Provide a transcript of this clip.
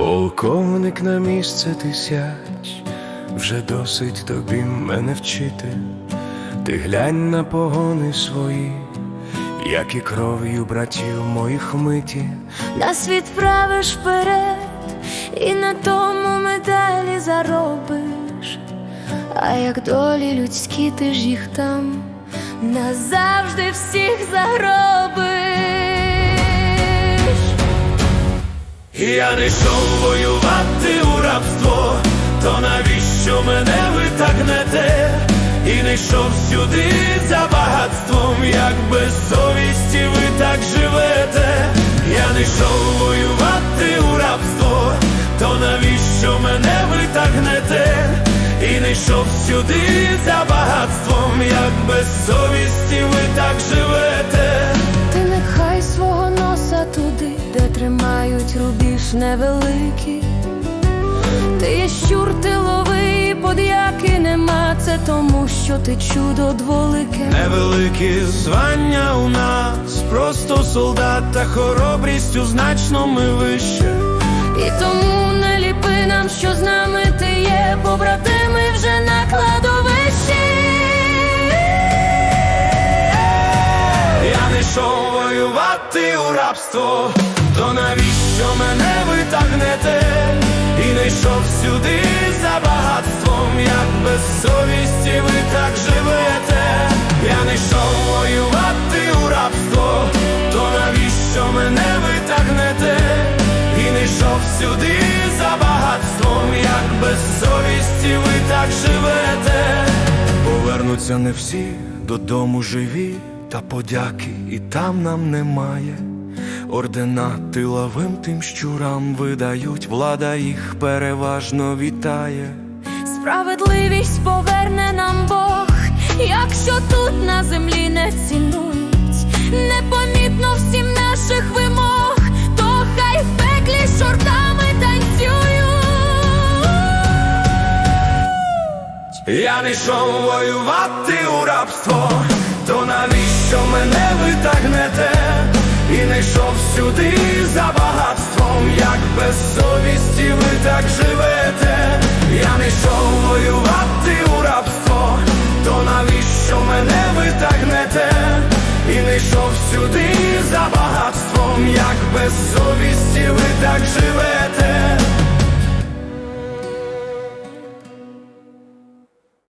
Полковник на місце ти сядь, вже досить тобі мене вчити. Ти глянь на погони свої, як і кров'ю братів моїх миті. Нас відправиш вперед, і на тому медалі заробиш. А як долі людські, ти ж їх там назавжди всіх загробиш. Я не йшов воювати у рабство, то навіщо мене ви так? І не йшов сюди за багатством, як без совісті ви так живете. Я не йшов воювати у рабство, то навіщо мене ви так? І не йшов сюди за багатством, як без совісті ви так живете. Рубіж невеликий. Ти є щур тиловий, подяки нема, це тому, що ти чудо дволике. Невеликі звання у нас, просто солдат та хоробрістю значно ми вище. І тому не ліпи нам, що з нами ти є, побратими вже на кладовищі. Я не йшов воювати у рабство, то навіщо мене ви так? І не йшов сюди за багатством, як без совісті ви так живете. Я не йшов воювати у рабство, то навіщо мене ви так? І не йшов сюди за багатством, як без совісті ви так живете. Повернуться не всі додому живі, та подяки і там нам немає. Ордена тиловим тим щурам видають, влада їх переважно вітає. Справедливість поверне нам Бог, якщо тут на землі не цінують, непомітно всім наших вимог, то хай в пеклі з чортами танцюють. Я не йшов воювати у рабство, то навіщо мене сюди за багатством, як без совісті ви так живете. Я не йшов воювати у рабство, то навіщо мене ви так? І не йшов сюди за багатством, як без совісті ви так живете.